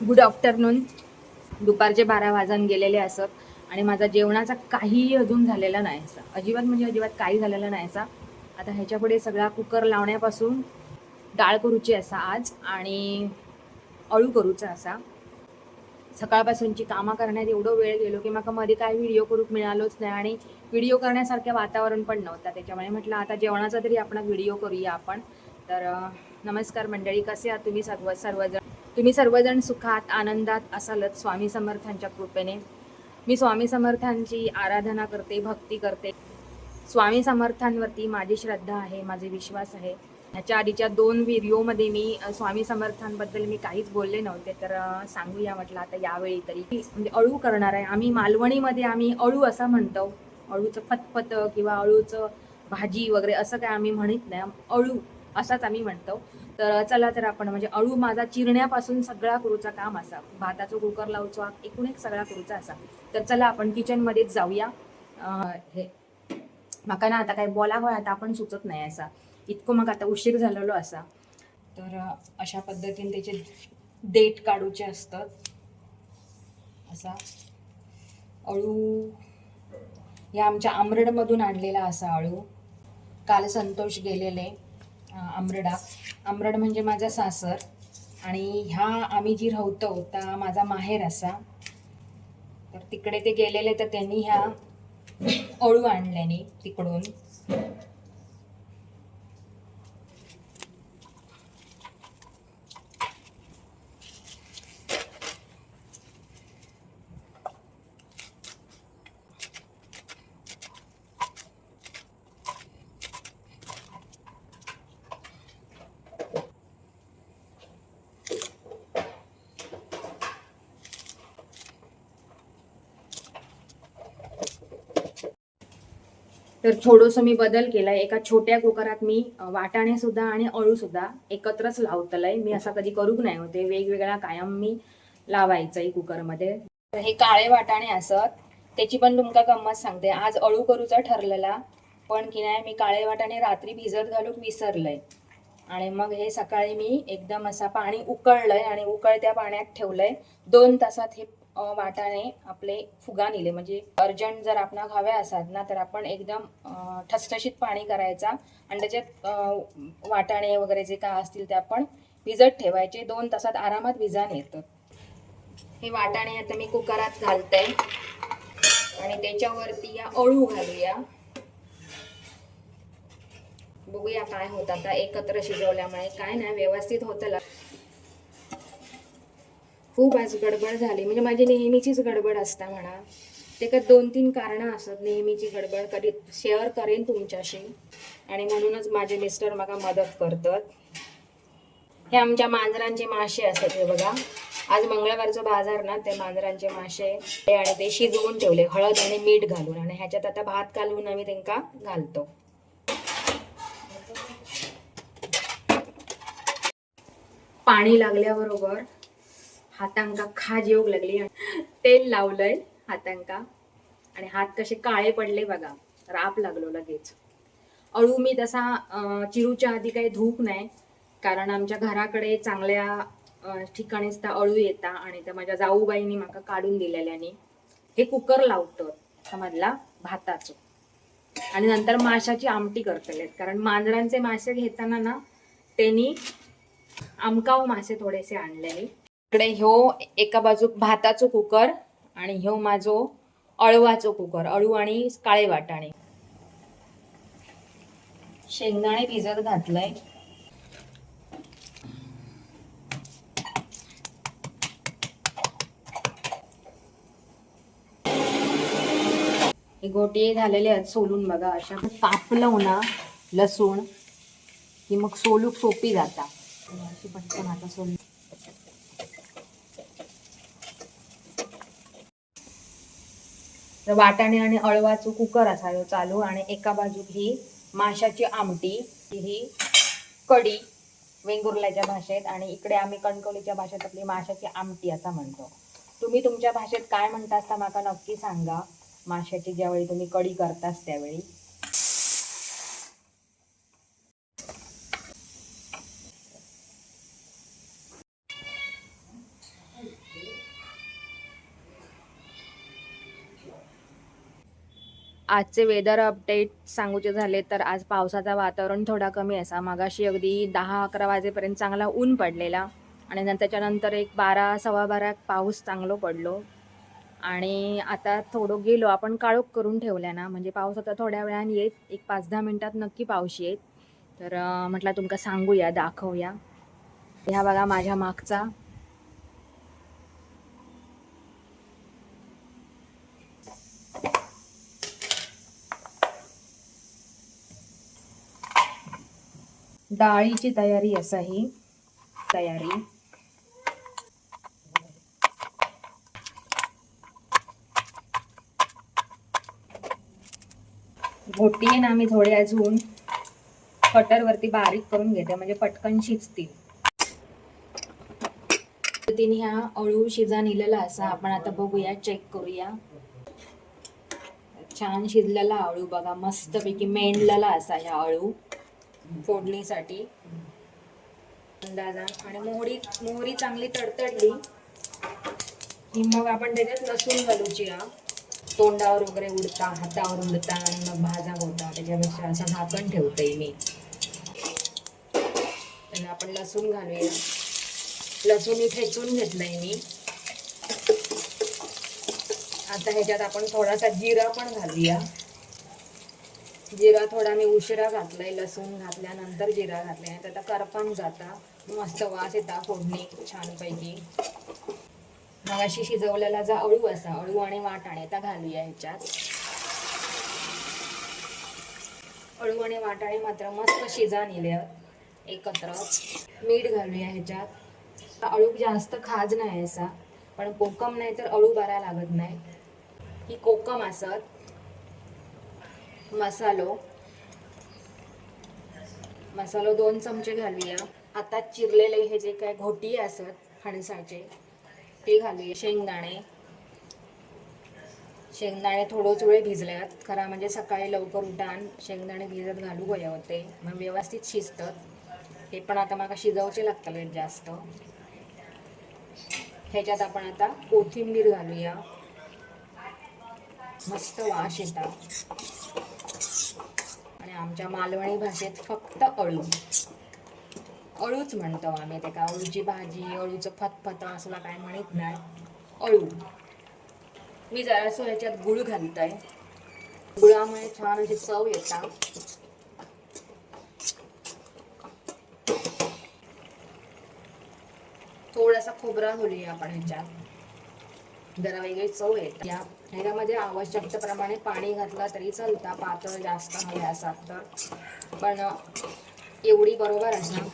Good afternoon. दुपारचे बारा वाजून गेलेले असत आणि माझा जेवणाचा काहीही अजून झालेला नाही असा. अजिबात म्हणजे अजिबात काही झालेला नाही असा. आता ह्याच्यापुढे सगळा कुकर लावण्यापासून डाळ करूची असा आज आणि अळू करूचा असा. सकाळपासूनची कामं करण्यात एवढं वेळ गेलो की मला मध्ये काय व्हिडिओ करूक मिळालोच नाही आणि व्हिडिओ करण्यासारखं वातावरण पण नव्हतं. त्याच्यामुळे म्हटलं आता जेवणाचा तरी आपण व्हिडिओ करूया आपण. तर नमस्कार मंडळी कसे आहात तुम्ही सर्व सर्वजण? तुम्ही सर्वजण सुखात आनंदात असालच स्वामी समर्थांच्या कृपेने. मी स्वामी समर्थांची आराधना करते भक्ती करते. स्वामी समर्थांवरती माझी श्रद्धा आहे माझे विश्वास आहे. ह्याच्या आधीच्या दोन व्हिडिओमध्ये मी स्वामी समर्थांबद्दल मी काहीच बोलले नव्हते तर सांगूया म्हटलं आता यावेळी तरी. म्हणजे अळू करणार आहे. आम्ही मालवणीमध्ये आम्ही अळू असं म्हणतो. अळूचं फतफत किंवा अळूचं भाजी वगैरे असं काय आम्ही म्हणत नाही. अळू असाच आम्ही म्हणतो. तर चला तर आपण म्हणजे अळू माझा चिरण्यापासून सगळा करूचा काम असा. भाताचं कुकर लावचो एकूण एक सगळा करूचा असा. तर चला आपण किचनमध्येच जाऊया. हे. म्हाका ना आता काय बोला आता आपण सुचत नाही असा. इतकं मग आता उशीर झालेलो असा. तर अशा पद्धतीने त्याचे देठ काढूचे असतात. असा. अळू. या आमच्या आमरडमधून आणलेला असा अळू. काल संतोष गेलेले. आमरडा. आमरड म्हणजे माझा सासर. आणि ह्या आम्ही जी राहतो त्या माझा माहेर असा. तर तिकडे ते गेलेले तर त्यांनी ह्या अळू आणल्याने तिकडून. तर थोडंसं मी बदल केलाय. एका छोट्या कुकरात मी वाटाणे सुद्धा आणि अळू सुद्धा एकत्रच आहे मी असा कधी करूक नाही होते. वेगवेगळा कायम मी लावायचंय कुकरमध्ये. तर हे काळे वाटाणे असत. त्याची पण तुमका गंमत सांगते. आज अळू करूचा ठरलेला पण की नाही मी काळे वाटाणे रात्री भिजत घालून विसरलंय. आणि मग हे सकाळी मी एकदम असा पाणी उकळलंय आणि उकळत्या पाण्यात ठेवलंय. दोन तासात हे वाटाणे आपले फुगा निले. म्हणजे अर्जंट जर आपण हव्या असतात ना तर आपण एकदम ठसठशीत पाणी करायचा. आणि त्याच्यात वाटाणे वगैरे जे काय असतील ते आपण भिजत ठेवायचे. दोन तासात आरामात भिजान येतं हे वाटाणे आता मी कुकरात घालते. आणि त्याच्यावरती या अळू घालूया. बघूया काय होत आता एकत्र शिजवल्यामुळे. काय नाही व्यवस्थित होतं खूप आज गडबड झाली. म्हणजे माझी नेहमीचीच गडबड असता म्हणा. ते का दोन तीन कारणं असत नेहमीची गडबड. कधी शेअर करेन तुमच्याशी. आणि म्हणूनच माझे मिस्टर मला मदत करतात. हे आमच्या मांजरांचे मासे असतात हे बघा. आज मंगळवारचं बाजार ना ते मांजरांचे मासे ते आणि ते शिजवून ठेवले. हळद आणि मीठ घालून आणि ह्याच्यात आता भात घालून आम्ही त्यांका घालतो. पाणी लागल्याबरोबर हातांका खाज येऊक लागली. तेल लावलंय हातांका. आणि हात कसे काळे पडले बघा. राप लागलो लगेच. अळू मी तसा चिरूच्या आधी काही धूप नाही. कारण आमच्या घराकडे चांगल्या ठिकाणीच त्या अळू येता आणि त्या माझ्या जाऊबाईंनी माका काढून दिलेल्यानी. हे कुकर लावतं समजला? भाताचं. आणि नंतर माशाची आमटी करतलेत. कारण मांजरांचे मासे घेताना ना त्यांनी आमकाव मासे थोडेसे आणलेले. इकडे ह्यो एका बाजूक भाताचो कुकर आणि ह्यो माझो अळवाचो कुकर अळू आणि काळे वाटाणे. शेंगदाणे भिजत घातलंय. हे गोटे झालेले आहेत सोलून बघा अशा. कापलं हो ना लसूण की मग सोलूक सोपी जाता. अशी पटकन आता सोल तर वाटाणे आणि अळवाचं कुकर असावं चालू आणि एका बाजूक ही माशाची आमटी ही कढी वेंगुर्ल्याच्या भाषेत आणि इकडे आम्ही कणकवलीच्या भाषेत आपली माशाची आमटी असा म्हणतो. तुम्ही तुमच्या भाषेत काय म्हणता असता माका नक्की सांगा. माशाची ज्यावेळी तुम्ही कडी करतास त्यावेळी. आजचे वेदर अपडेट सांगूचे झाले तर आज पावसाचा वातावरण थोडा कमी असा. मागाशी अगदी दहा अकरा वाजेपर्यंत चांगला ऊन पडलेला आणि नंतर त्याच्यानंतर एक बारा सव्वा बारा पाऊस चांगलो पडलो. आणि आता थोडं गेलो. आपण काळोख करून ठेवल्या ना. म्हणजे पाऊस आता थोड्या वेळाने येत एक पाच दहा मिनटात नक्की पाऊस येत. तर म्हटलं तुमका सांगूया दाखवूया. ह्या बघा माझ्या मागचा. डाळीची तयारी असा ही तयारी. घोटी आहे ना मी थोडे अजून कटरवरती बारीक करून घेते म्हणजे पटकन शिजतील. तिने ह्या अळू शिजा निलेला असा आपण आता बघूया चेक करूया. छान शिजलेला अळू बघा मस्तपैकी मेंडलेला असा ह्या अळू. फोडणीसाठी. अंदाजा. आणि मोहरी मोहरी चांगली तडतडली. की मग आपण त्याच्यात लसूण घालूची तोंडावर वगैरे उडता हातावर उडता आणि मग भाजा होता. त्याच्यापेक्षा असं झाकण ठेवते मी. त्याला आपण लसूण घालूया. लसूण मी ठेचून घेतलंय मी. आता ह्याच्यात आपण थोडासा जिरा पण घालूया. जिरा थोडा मी उशिरा घातलाय लसूण घातल्यानंतर जिरा घातलाय. आता करपान जाता. मस्त वास येता फोडणी छानपैकी. मग अशी शिजवलेला जा अळू असा अळू आणि वाटाणे आता घालूया ह्याच्यात. अळू आणि वाटाणे मात्र मस्त शिजा नेल्या एकत्र. मीठ घालूया ह्याच्यात. अळू जास्त खाज नाही असा पण कोकम नाही तर अळू बरा लागत नाही. ही कोकम असत. मसालो. मसालो दोन चमचे घालूया. आता चिरलेले हे जे काय घोटी असत फणसाचे ते घालूया. शेंगदाणे. शेंगदाणे थोडंच वेळ भिजल्यात. खरा म्हणजे सकाळी लवकर उठान. शेंगदाणे भिजत घालू गया होते. मग व्यवस्थित शिजतात. हे पण आता मला शिजवचे लागतले जास्त. ह्याच्यात आपण आता कोथिंबीर घालूया. मस्त वास येतात. आमच्या मालवणी भाषेत फक्त अळू. अळूच म्हणतो आम्ही ते का अळूची भाजी अळूचं फतफत असला काय म्हणत नाही. अळू. मी जरासो ह्याच्यात गुळ घालतोय. गुळामुळे छान अशी चव येतात थोडासा खोबरा घालूया आपण ह्याच्यात. जरा वेगळी चव येते. या ह्याच्यामध्ये आवश्यकतेप्रमाणे पाणी घातलं तरी चालतं पातळ जास्त हवे असतात तर. पण एवढी बरोबर असं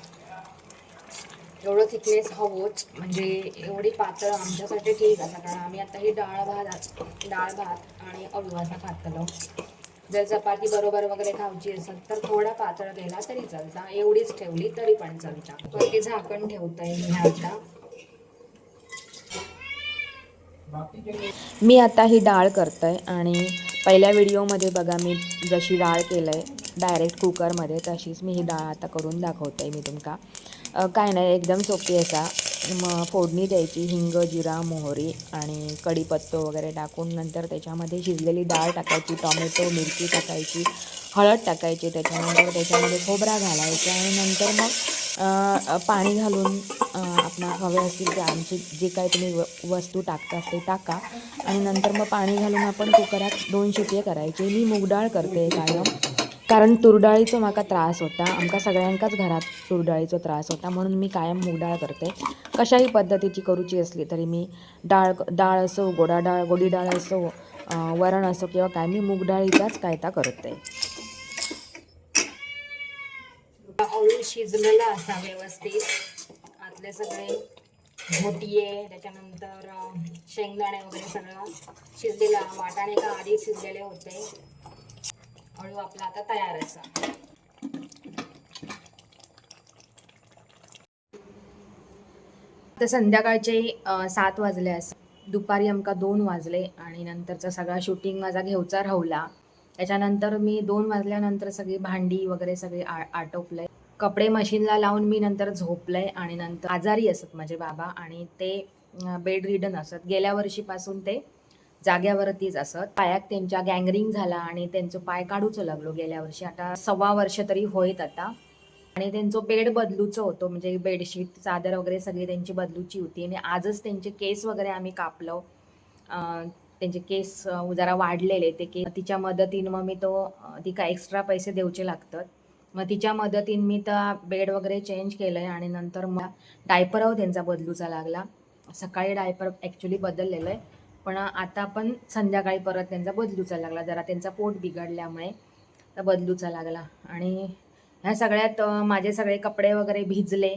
एवढं थिकनेस हवंच म्हणजे एवढी पातळ आमच्यासाठी ठीक असं कारण आम्ही आता ही डाळ भात डाळ भात आणि अळू खातलो जर चपाती बरोबर वगैरे खाऊची असेल तर थोडा पातळ केला तरी चालता. एवढीच ठेवली तरी पण चालता. ते झाकण ठेवताय मी आता. मी आता ही डाळ करतोय आणि पहिल्या व्हिडिओमध्ये बघा मी जशी डाळ केलं आहे डायरेक्ट कुकरमध्ये तशीच मी ही डाळ आता करून दाखवते मी तुमका. काय नाही एकदम सोपी असा मग फोडणी द्यायची हिंग जिरा मोहरी आणि कढीपत्तो वगैरे टाकून नंतर त्याच्यामध्ये शिजलेली डाळ टाकायची टॉमॅटो मिरची टाकायची हळद टाकायची त्याच्यानंतर त्याच्यामध्ये खोबरा घालायचा आणि नंतर मग पाणी घालून अ, हवे असतील ते आमची जे काही तुम्ही व वस्तू टाकता ते टाका आणि नंतर मग पाणी घालून आपण कुकरात दोन शिट्टे करायचे. मी मूगडाळ करते कायम. कारण तुरडाळीचो माका त्रास होता. आमकां सगळ्यांकाच घरात तुरडाळीचो त्रास होता. म्हणून मी कायम मूगडाळ करते. कशाही पद्धतीची करूची असली तरी मी डाळ डाळ असो गोडा डाळ गोडी डाळ असो वरण असो किंवा काय मी मूगडाळीचाच कायता करते. हळू शिजलेला असा व्यवस्थित. आतले सगळे घोटिये त्याच्यानंतर शेंगदाणे वगैरे सगळं शिजलेला. वाटाणे का आधी शिजलेले होते. अळू आपला आता तयार असा तर संध्याकाळचे सात वाजले असं दुपारी आमका दोन वाजले आणि नंतरचा सगळा शूटिंग माझा घेवचा राहला. त्याच्यानंतर मी दोन वाजल्यानंतर सगळी भांडी वगैरे सगळी आ आटोपलंय. कपडे मशीनला लावून मी नंतर झोपलंय आणि नंतर आजारी असत माझे बाबा आणि ते बेड रिडन असत. गेल्या वर्षीपासून ते जाग्यावरतीच असत. पायात त्यांच्या गँगरिंग झाला आणि त्यांचं पाय काढूच लागलो गेल्या वर्षी. आता सव्वा वर्ष तरी होईत आता. आणि त्यांचं बेड बदलूचं होतं. म्हणजे बेडशीट चादर वगैरे सगळी त्यांची बदलूची होती. आणि आजच त्यांचे केस वगैरे आम्ही कापलो. त्यांचे केस जरा वाढलेले. ते केस तिच्या मदतीनं मग मी तो तिका एक्स्ट्रा पैसे देऊचे लागतात. मग तिच्या मदतीनं मी तर बेड वगैरे चेंज केलंय. आणि नंतर मग डायपरवर त्यांचा बदलूचा लागला. सकाळी डायपर ॲक्च्युली बदललेलं आहे. पण आता पण संध्याकाळी परत त्यांचा बदलूचा लागला. जरा त्यांचा पोट बिघडल्यामुळे तर बदलूचा लागला. आणि ह्या सगळ्यात माझे सगळे कपडे वगैरे भिजले.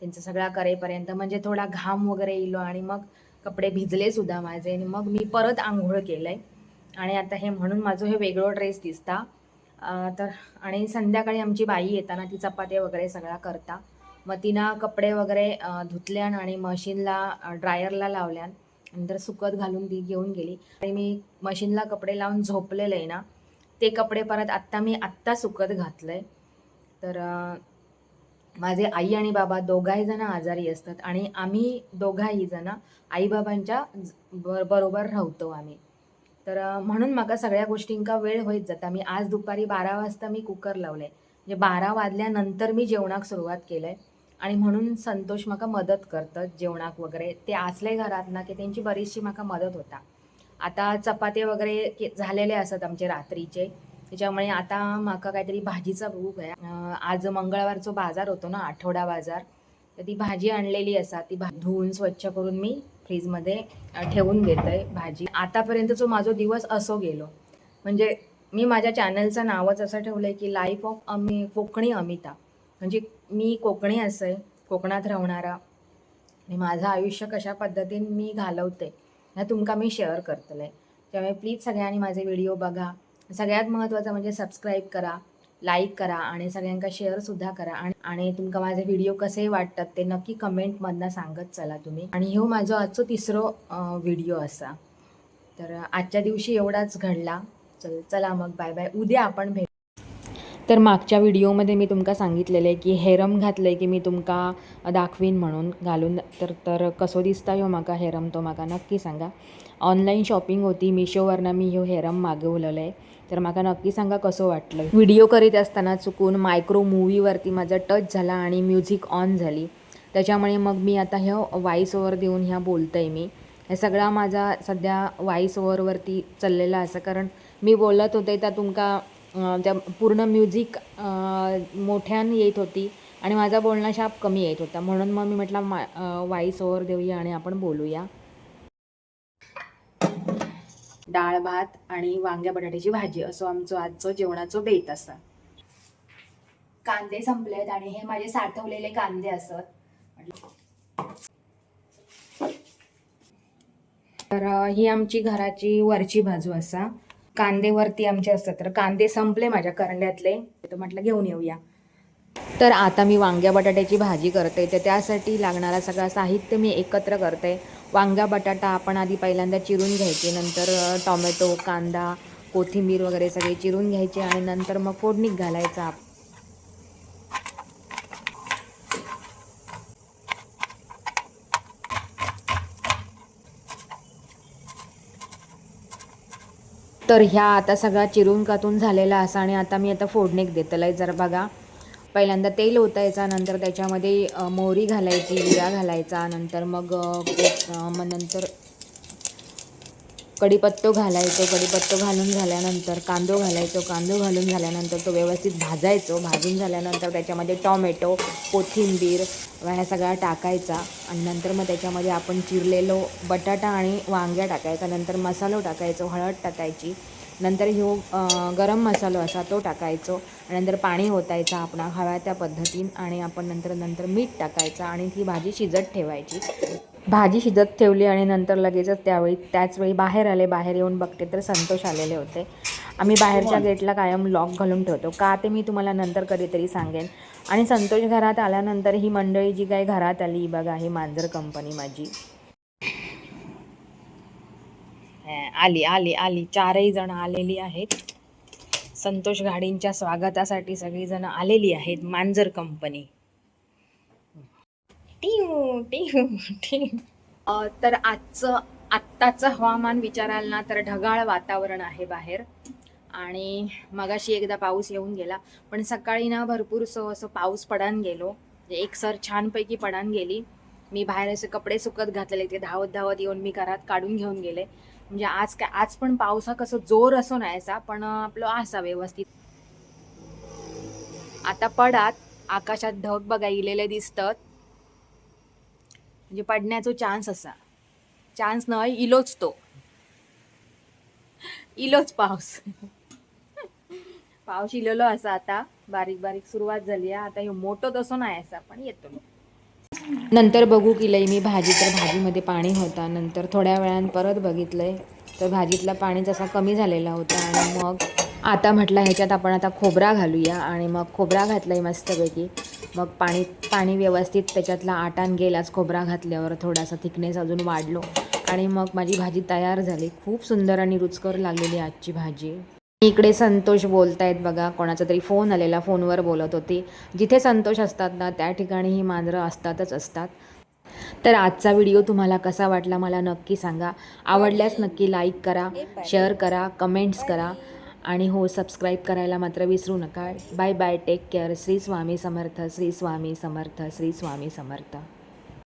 त्यांचं सगळा करेपर्यंत म्हणजे थोडा घाम वगैरे येलो आणि मग कपडे भिजले सुद्धा माझे. आणि मग मी परत आंघोळ केलंय. आणि आता हे म्हणून माझं हे वेगळं ड्रेस दिसता. तर आणि संध्याकाळी आमची बाई येताना ती चपात्या वगैरे सगळा करता. मग तिनं कपडे वगैरे धुतल्यान आणि मशीनला ड्रायरला लावल्यान नंतर सुकत घालून ती घेऊन गेली. आणि मी मशीनला कपडे लावून झोपलेले आहे ना ते कपडे परत आत्ता मी आत्ता सुकत घातलंय. तर माझे आई आणि बाबा दोघाही जण आजारी असतात आणि आम्ही दोघाही जण आईबाबांच्या ब- बरोबर राहतो आम्ही. तर म्हणून मला सगळ्या गोष्टींका वेळ होईत जाता. मी आज दुपारी बारा वाजता मी कुकर लावले म्हणजे बारा वाजल्यानंतर मी जेवणाक सुरुवात केलंय. आणि म्हणून संतोष म्हाका मदत करतात जेवणाक वगैरे. ते असले घरात ना की त्यांची बरीचशी म्हाका मदत होता. आता चपाते वगैरे झालेले असतात आमचे रात्रीचे. त्याच्यामुळे आता म्हाका काहीतरी भाजीचा भूक आहे आज मंगळवारचो बाजार होतो ना आठवडा बाजार तर ती भाजी आणलेली असा ती भा धुवून स्वच्छ करून मी फ्रीजमध्ये ठेवून घेते भाजी. आतापर्यंत जो माझो दिवस असो गेलो म्हणजे मी माझ्या चॅनलचं नावच असं ठेवलंय की लाईफ ऑफ अमी कोकणी अमिता. म्हणजे मी कोकणी असे कोकणात राहणारा आणि माझं आयुष्य कशा पद्धतीने मी घालवते ह्या तुमका मी शेअर करतले त्यामुळे प्लीज सगळ्यांनी माझे व्हिडिओ बघा. सगळ्यात महत्त्वाचं म्हणजे सबस्क्राईब करा लाईक करा आणि सगळ्यांका शेअरसुद्धा करा. आणि आणि तुमका माझे व्हिडिओ कसे वाटतात ते नक्की कमेंटमधनं सांगत चला तुम्ही. आणि ह्यो माझो आजचो तिसरो व्हिडिओ असा. तर आजच्या दिवशी एवढाच घडला. चल चला मग बाय बाय उद्या आपण भेट. तर मागच्या व्हिडिओमध्ये मी तुमका सांगितलेलं आहे की हेरम घातलंय की मी तुमका दाखवीन म्हणून घालून. तर तर कसो दिसता ह्यो म्हाका हेरम तो म्हाका नक्की सांगा. ऑनलाईन शॉपिंग होती मिशोवरनं मी ह्यो हेरम मागवलेलं आहे तर म्हाका नक्की सांगा कसं वाटलं व्हिडिओ करीत असताना चुकून मायक्रो मूवीवरती माझा टच झाला आणि म्युझिक ऑन झाली. त्याच्यामुळे मग मी आता ह्या व्हॉइस ओवर देऊन ह्या बोलतंय मी. हे सगळा माझा सध्या व्हॉइस ओवरवरती चाललेला असं कारण मी बोलत होते तर तुमका त्या पूर्ण म्युझिक मोठ्यान येत होती आणि माझा बोलणं शाप कमी येत होता. म्हणून मग मी म्हटलं मा व्हॉइस ओव्हर देऊया आणि आपण बोलूया. डाळ भात आणि वांग्या बटाट्याची भाजी असं आमचं आजचं जेवणाचं बेत असा कांदे संपलेत आणि हे माझे साठवलेले कांदे असत. तर ही आमची घराची वरची बाजू असा. कांदेवरती आमचे असतात. तर कांदे संपले माझ्या करंड्यातले. तर म्हटलं घेऊन येऊया. तर आता मी वांग्या बटाट्याची भाजी करते. तर त्यासाठी लागणारा सगळं साहित्य मी एकत्र करते. वांगा बटाटा आपण आधी पहिल्यांदा चिरून घ्यायचे. नंतर टॉमॅटो टोमॅटो कांदा कोथिंबीर वगैरे सगळे चिरून घ्यायचे आणि नंतर मग फोडणीत घालायचा तर ह्या आता सगळा चिरून कातून झालेला असा आणि आता मी आता फोडणीक देतलं आहे जर बघा. पहिल्यांदा तेल ओतायचा नंतर त्याच्यामध्ये मोहरी घालायची जिरा घालायचा नंतर मग मग नंतर कढीपत्तो घालायचो कढीपत्तो घालून झाल्यानंतर कांदो घालायचो कांदो घालून झाल्यानंतर तो व्यवस्थित भाजायचो भाजून झाल्यानंतर त्याच्यामध्ये टॉमॅटो कोथिंबीर ह्या सगळ्या टाकायचा आणि नंतर मग त्याच्यामध्ये आपण चिरलेलो बटाटा आणि वांग्या टाकायचा नंतर मसालो टाकायचो हळद टाकायची नंतर ह्यो गरम मसालो असा तो टाकायचो आणि नंतर पाणी ओतायचा आपण हव्या त्या पद्धतीन आणि आपण नंतर नंतर मीठ टाकायचं आणि ती भाजी शिजत ठेवायची. भाजी शिजत ठेवली आणि नंतर लगेचच त्यावेळी त्याच वेळी बाहेर आले. बाहेर येऊन बघते तर संतोष आलेले होते. आम्ही बाहेरच्या गेटला कायम लॉक घालून ठेवतो. का ते मी तुम्हाला नंतर कधीतरी सांगेन. आणि संतोष घरात आल्यानंतर ही मंडळी जी काही घरात आली बघा ही मांजर कंपनी माझी. हे, आली आली आली. चारही जण आलेली आहेत. संतोष गाडींच्या स्वागतासाठी सगळी जण आलेली आहेत. मांजर कंपनी टिव टिव टिव तर आजचं आत्ताचं हवामान विचाराल ना तर ढगाळ वातावरण आहे बाहेर. आणि मगाशी एकदा पाऊस येऊन गेला पण सकाळी ना भरपूर असं असं पाऊस पडान गेलो. म्हणजे एक सर छानपैकी पडान गेली. मी बाहेर असे कपडे सुकत घातलेले ते धावत धावत येऊन मी घरात काढून घेऊन गेले. म्हणजे आज काय आज पण पावसा कसं जोर असो नाहीचा पण आपलं असा व्यवस्थित. आता पडात आकाशात ढग बघा इलेले दिसतात. म्हणजे पडण्याचो चान्स असा. चान्स नाही इलोच तो. इलोच पाऊस. पाऊस इलेलो असा आता. बारीक बारीक सुरुवात झाली आहे. आता मोठं तसं नाही असा पण येतो. नंतर बघू की लई मी भाजी तर भाजीमध्ये पाणी होता. नंतर थोड्या वेळानं परत बघितलंय. तर भाजीतला पाणी जसा कमी झालेला होता आणि मग आता म्हटलं ह्याच्यात आपण आता खोबरा घालूया आणि मग खोबरा घातलाय मस्तपैकी. मग पाणी पाणी व्यवस्थित त्याच्यातला आटान गेलाच खोबरा घातल्यावर थोडासा थिकनेस अजून वाढलो. आणि मग माझी भाजी तयार झाली. खूप सुंदर आणि रुचकर लागलेली आजची भाजी. इकडे संतोष बोलतायत बघा. कोणाचा तरी फोन आलेला फोनवर बोलत होती. जिथे संतोष असतात ना त्या ठिकाणी ही मांजरं असतातच असतात. तर आजचा व्हिडिओ तुम्हाला कसा वाटला मला नक्की सांगा. आवडल्यास नक्की लाईक करा शेअर करा कमेंट्स करा. आणि हो सबस्क्राईब करायला मात्र विसरू नका. Bye bye take care Shri Swami Samarth Shri Swami Samarth Shri Swami Samarth.